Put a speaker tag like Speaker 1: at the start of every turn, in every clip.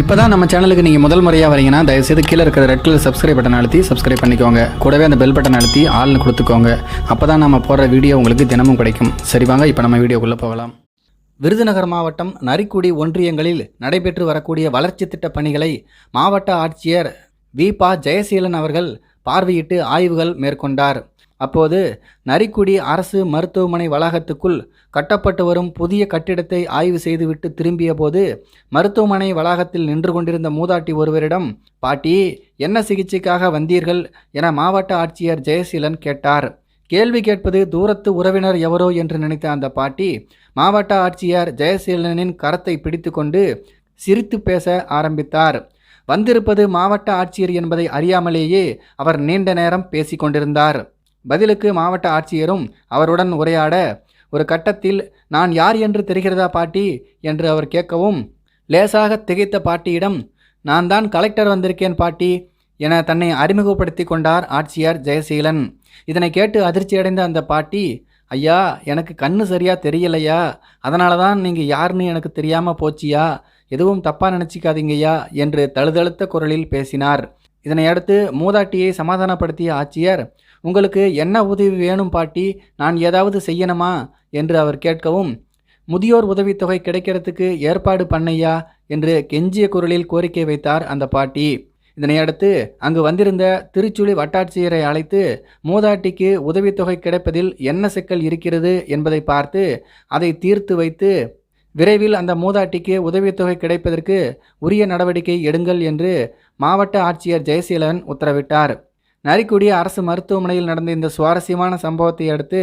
Speaker 1: இப்போ தான் நம்ம சேனலுக்கு நீங்கள் முதல் முறையாக வரீங்கன்னா தயவுசெய்து கீழே இருக்கிற ரெட் கலர் சப்ஸ்கிரைப் பட்டன் அழுத்தி சப்ஸ்கிரைப் பண்ணிக்கோங்க. கூடவே அந்த பெல் பட்டன் அழுத்தி ஆள்னு கொடுத்துக்கோங்க. அப்போ தான் நம்ம போடுற வீடியோ உங்களுக்கு தினமும் கிடைக்கும். சரி வாங்க இப்போ நம்ம வீடியோக்குள்ளே போகலாம். விருதுநகர் மாவட்டம் நரிக்குடி ஒன்றியங்களில் நடைபெற்று வரக்கூடிய வளர்ச்சி திட்ட பணிகளை மாவட்ட ஆட்சியர் வி பா ஜெயசீலன் அவர்கள் பார்வையிட்டு ஆய்வுகள் மேற்கொண்டார். அப்போது நரிக்குடி அரசு மருத்துவமனை வளாகத்துக்குள் கட்டப்பட்டு வரும் புதிய கட்டிடத்தை ஆய்வு செய்துவிட்டு திரும்பிய போது மருத்துவமனை வளாகத்தில் நின்று கொண்டிருந்த மூதாட்டி ஒருவரிடம் பாட்டி என்ன சிகிச்சைக்காக வந்தீர்கள்? என மாவட்ட ஆட்சியர் ஜெயசீலன் கேட்டார். கேள்வி கேட்பது தூரத்து உறவினர் எவரோ என்று நினைத்த அந்த பாட்டி மாவட்ட ஆட்சியர் ஜெயசீலனின் கரத்தை பிடித்துக்கொண்டு சிரித்து பேச ஆரம்பித்தார். வந்திருப்பது மாவட்ட ஆட்சியர் என்பதை அறியாமலேயே அவர் நீண்ட நேரம் பேசிக்கொண்டிருந்தார். பதிலுக்கு மாவட்ட ஆட்சியரும் அவருடன் உரையாட ஒரு கட்டத்தில் நான் யார் என்று தெரிகிறதா பாட்டி? என்று அவர் கேட்கவும் லேசாக திகைத்த பாட்டியிடம் நான் தான் கலெக்டர் வந்திருக்கேன் பாட்டி என தன்னை அறிமுகப்படுத்தி கொண்டார் ஆட்சியர் ஜெயசீலன். இதனை கேட்டு அதிர்ச்சியடைந்த அந்த பாட்டி ஐயா எனக்கு கண்ணு சரியாக தெரியலையா? அதனால தான் நீங்கள் யாருன்னு எனக்கு தெரியாமல் போச்சியா? எதுவும் தப்பாக நினச்சிக்காதீங்கய்யா என்று தழுதழுத்த குரலில் பேசினார். இதனை அடுத்து மூதாட்டியை சமாதானப்படுத்திய ஆட்சியர் உங்களுக்கு என்ன உதவி வேணும் பாட்டி? நான் ஏதாவது செய்யணுமா? என்று அவர் கேட்கவும் முதியோர் உதவித்தொகை கிடைக்கிறதுக்கு ஏற்பாடு பண்ணையா என்று கெஞ்சிய குரலில் கோரிக்கை வைத்தார் அந்த பாட்டி. இதனையடுத்து அங்கு வந்திருந்த திருச்சுழி வட்டாட்சியரை அழைத்து மூதாட்டிக்கு உதவித்தொகை கிடைப்பதில் என்ன சிக்கல் இருக்கிறது? என்பதை பார்த்து அதை தீர்த்து வைத்து விரைவில் அந்த மூதாட்டிக்கு உதவித்தொகை கிடைப்பதற்கு உரிய நடவடிக்கை எடுங்கள் என்று மாவட்ட ஆட்சியர் ஜெயசீலன் உத்தரவிட்டார். நரிக்குடி அரசு மருத்துவமனையில் நடந்த இந்த சுவாரஸ்யமான சம்பவத்தை அடுத்து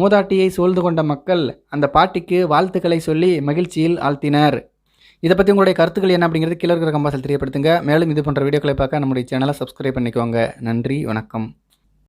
Speaker 1: மூதாட்டியை சூழ்ந்து கொண்ட மக்கள் அந்த பாட்டிக்கு வாழ்த்துக்களை சொல்லி மகிழ்ச்சியில் ஆழ்த்தினர். இதை பற்றி உங்களுடைய கருத்துக்கள் என்ன அப்படிங்கிறது கீழே இருக்கிற கம்பாசல் தெரியப்படுத்துங்க. மேலும் இது போன்ற வீடியோக்களை பார்க்க நம்முடைய சேனலை சப்ஸ்கிரைப் பண்ணிக்கோங்க. நன்றி வணக்கம்.